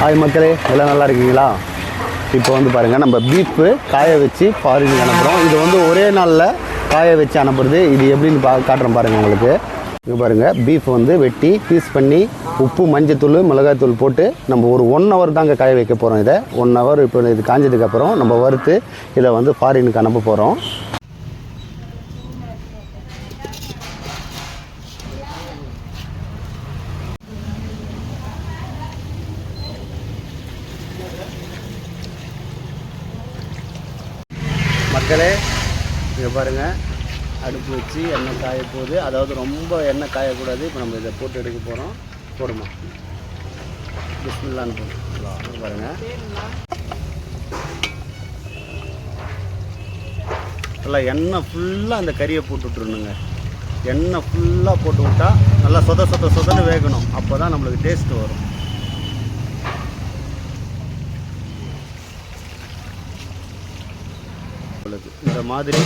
Hi மக்களே எல்லாம் நல்லா இருக்கீங்களா? இப்போ வந்து பாருங்கள் நம்ம பீப்பு காய வச்சு ஃபாரினுக்கு அனுப்புகிறோம் இது வந்து ஒரே நாளில் காய வச்சு அனுப்புறது. இது எப்படின்னு பா காட்டுறோம் பாருங்கள் உங்களுக்கு. இங்கே பாருங்கள் பீஃப் வந்து வெட்டி பீஸ் பண்ணி உப்பு மஞ்சத்தூள் மிளகாய்த்தூள் போட்டு நம்ம ஒரு ஒன் ஹவர் தாங்க காய வைக்க போகிறோம் இதை. ஒன் ஹவர் இப்போ இது காஞ்சதுக்கப்புறம் நம்ம வறுத்து இதை வந்து ஃபாரினுக்கு அனுப்ப போகிறோம் மக்களே இங்கே பாருங்கள் அடுப்பு வச்சு எண்ணெய் காய போகுது அதாவது ரொம்ப எண்ணெய் காயக்கூடாது. இப்போ நம்ம இதை போட்டு எடுக்க போகிறோம் போடுமா? பிஸ்மில்லான்னு போடுவோம் பாருங்கள் நல்லா எண்ணெய் ஃபுல்லாக அந்த கறியை போட்டு விட்ருணுங்க எண்ணெய் ஃபுல்லாக போட்டு விட்டால் நல்லா சொத சொத சொதன்னு வேகணும். அப்போ தான் நம்மளுக்கு டேஸ்ட்டு வரும். உங்களுக்கு இந்த மாதிரி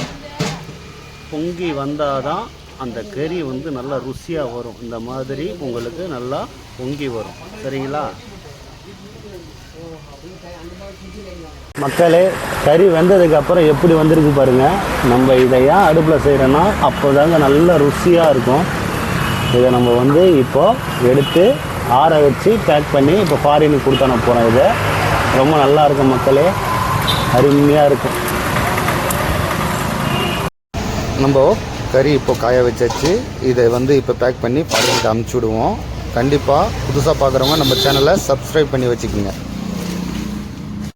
பொங்கி வந்தால் தான் அந்த கறி வந்து நல்லா ருசியாக வரும். இந்த மாதிரி உங்களுக்கு நல்லா பொங்கி வரும். சரிங்களா? மக்களே கறி வெந்ததுக்கு அப்புறம் எப்படி வந்திருக்கு பாருங்கள் நம்ம இதை ஏன் அடுப்பில் செய்கிறோன்னா அப்போ தாங்க நல்ல ருசியாக இருக்கும். இதை நம்ம வந்து இப்போ எடுத்து ஆற வச்சு பேக் பண்ணி இப்போ ஃபாரினுக்கு கொடுத்தான போகிறோம் இதை. ரொம்ப நல்லா இருக்கும் மக்களே. அருமையாக இருக்கும். நம்ம கறி இப்போ காய வச்சாச்சு. இதை வந்து இப்போ பேக் பண்ணி ஃபாரினுக்கு அமுச்சு விடுவோம். கண்டிப்பாக புதுசாக பார்க்குறவங்க நம்ம சேனலை சப்ஸ்கிரைப் பண்ணி வச்சுக்கோங்க.